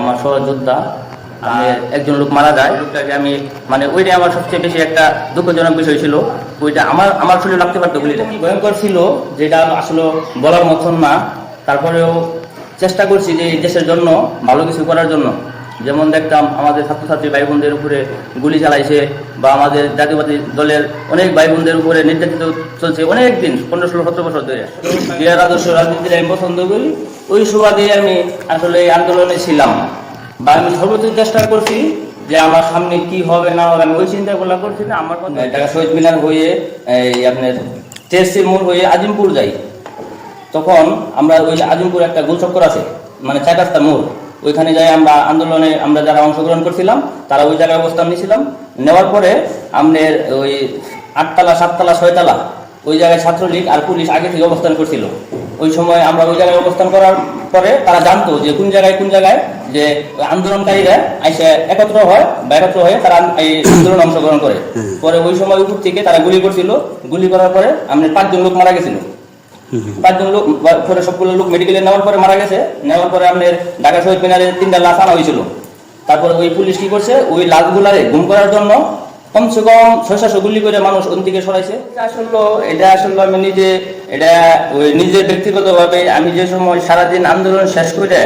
আমার সহযোদ্ধা আর একজন লোক মারা যায়। লোকটাকে আমি মানে ওইটা আমার সবচেয়ে বেশি একটা দুঃখজনক বিষয় ছিল। ওইটা আমার আমার শরীরে লাগতে পারতো গুলিটা। ভয়ঙ্কর ছিল, যেটা আসলে বলার মতন না। তারপরেও চেষ্টা করছি যে এই দেশের জন্য ভালো কিছু করার জন্য। যেমন দেখতাম আমাদের ছাত্রছাত্রী ভাই বোনদের উপরে গুলি চালাইছে বা আমাদের জাতীয়বাদী দলের অনেক ভাই বোনদের উপরে নির্যাতিত চলছে অনেক দিন পনেরো, ষোলো, সতেরো বছর ধরে। বিয়ার আদর্শ রাজনীতির আমি পছন্দ করি, ওই সুবাদে আমি আসলে এই আন্দোলনে ছিলাম। বা আমি সর্বোচ্চ চেষ্টা করছি যে আমার সামনে কি হবে না হবে, আমি ওই চিন্তা গুলা করছি না, আমার ঢাকা শহীদ মিনার হয়ে, এই আপনার টেস্টির মোড় হয়ে আজিমপুর যাই। তখন আমরা ওই আজিমপুর একটা গোলচক্কর আছে মানে চার রাস্তা মোড়। ওইখানে যাই আমরা আন্দোলনে আমরা যারা অংশগ্রহণ করছিলাম তারা ওই জায়গায় অবস্থান নিয়েছিলাম। নেওয়ার পরে আমাদের ওই আটতলা সাততলা ছয়তলা ওই জায়গায় ছাত্রলীগ আর পুলিশ আগে থেকে অবস্থান করছিল। ওই সময় আমরা ওই জায়গায় অবস্থান করার পরে তারা জানতো যে কোন জায়গায় কোন জায়গায় যে আন্দোলনকারীরা এসে একত্র হয় বা একত্র হয়ে তারা এই আন্দোলনে অংশগ্রহণ করে। পরে ওই সময় উপর থেকে তারা গুলি করছিল। গুলি করার পরে আমাদের পাঁচজন লোক মারা গেছিল। পাঁচজন লোক পরে সবগুলো লোক মেডিকেলে নেওয়ার পরে মারা গেছে। নেওয়ার পরে আপনার ঢাকা শহীদ মিনারে তিনটা লাশ আনা হয়েছিল। তারপরে ওই পুলিশ কি করছে? ওই লাশগুলারে গুম করার জন্য কমসে কম ছয় সাতশো গুলি করে মানুষ ওদিকে সরাইছে। আসলে, এটা আসলে আমি নিজে, এটা ওই নিজের ব্যক্তিগতভাবে আমি যে সময় সারাদিন আন্দোলন শেষ করে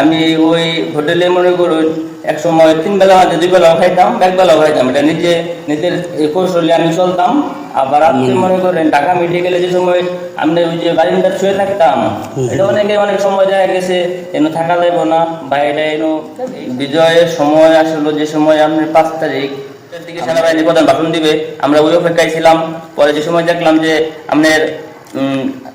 আমি ওই হোটেলে মনে করুন এক সময় তিন বেলা হয়তো দুই বেলাও খাইতাম এক বেলাও খাইতাম। এটা নিজে নিজের কৌশলে আমি চলতাম। আবার আপনি মনে করেন ঢাকা মেডিকেলে যে সময় আমরা ওই যে বারিন্দার শুয়ে থাকতাম এটা অনেকে অনেক সময় দেখা গেছে এন থাকা যাইব না বাইরে এনো বিজয়ের সময় আসলো যে সময় আপনি পাঁচ তারিখ দিকে সেনাবাহিনী প্রধান ভাষণ দিবে। আমরা ওই অপেক্ষায় ছিলাম। পরে যে সময় দেখলাম যে আপনার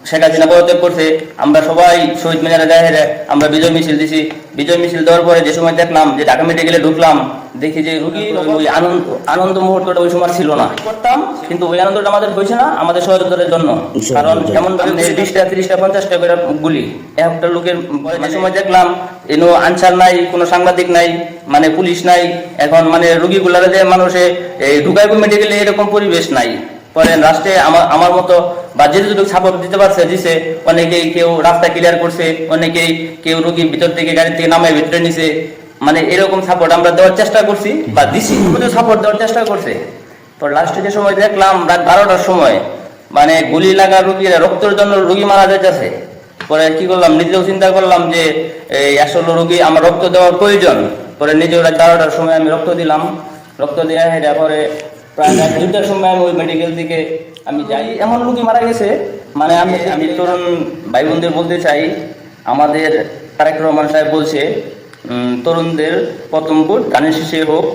শেখ হাসিনা পদত্যাগ করছে। আমরা সবাই শহীদ মিনারে দেখে আমরা বিজয় মিছিল দিছি। বিজয় মিছিল দেওয়ার পরে যে সময় দেখলাম যে ঢাকা মেডিকেলে ঢুকলাম দেখি যে রুগী ওই আনন্দ আনন্দ মুহূর্তটা ওই সময় ছিল না। করতাম কিন্তু ওই আনন্দটা আমাদের হয়েছে না আমাদের সহযোগিতার জন্য। কারণ এমন বিশটা তিরিশটা পঞ্চাশটা করে গুলি একটা লোকের যে সময় দেখলাম এনো আনসার নাই কোনো সাংবাদিক নাই মানে পুলিশ নাই এখন মানে রুগীগুলারে যে মানুষে এই ঢুকাইবো মেডিকেলে এরকম পরিবেশ নাই। পরে রাষ্ট্রে আমার আমার মতো বা যে যতটুকু সাপোর্ট দিতে পারছে, দিছে, অনেকেই কেউ রাস্তা ক্লিয়ার করছে, অনেকেই কেউ রুগী ভিতর থেকে গাড়ি থেকে নামায় ভিতরে নিছে। মানে এরকম সাপোর্ট আমরা দেওয়ার চেষ্টা করছি বা দিছি সাপোর্ট দেওয়ার চেষ্টা করছে। তো লাস্টে যে সময় দেখলাম, রাত বারোটার সময় মানে গুলি লাগা রুগীরা রক্তের জন্য রুগী মারা যাইতেছে। পরে কি করলাম, নিজেও চিন্তা করলাম যে, এই আসলে রুগী আমার রক্ত দেওয়ার প্রয়োজন। পরে নিজেও রাত বারোটার সময় আমি রক্ত দিলাম। রক্ত দেওয়া হেরা পরে প্রায় রাত দুইটার সময় আমি ওই মেডিকেল থেকে আমি যাই। এমন রুগী মারা গেছে মানে আমি আমি তরুণ ভাই বোনদের বলতে চাই, আমাদের তারেক রহমান সাহেব বলছে তরুণদের প্রথম ভোট গানের শেষে হোক।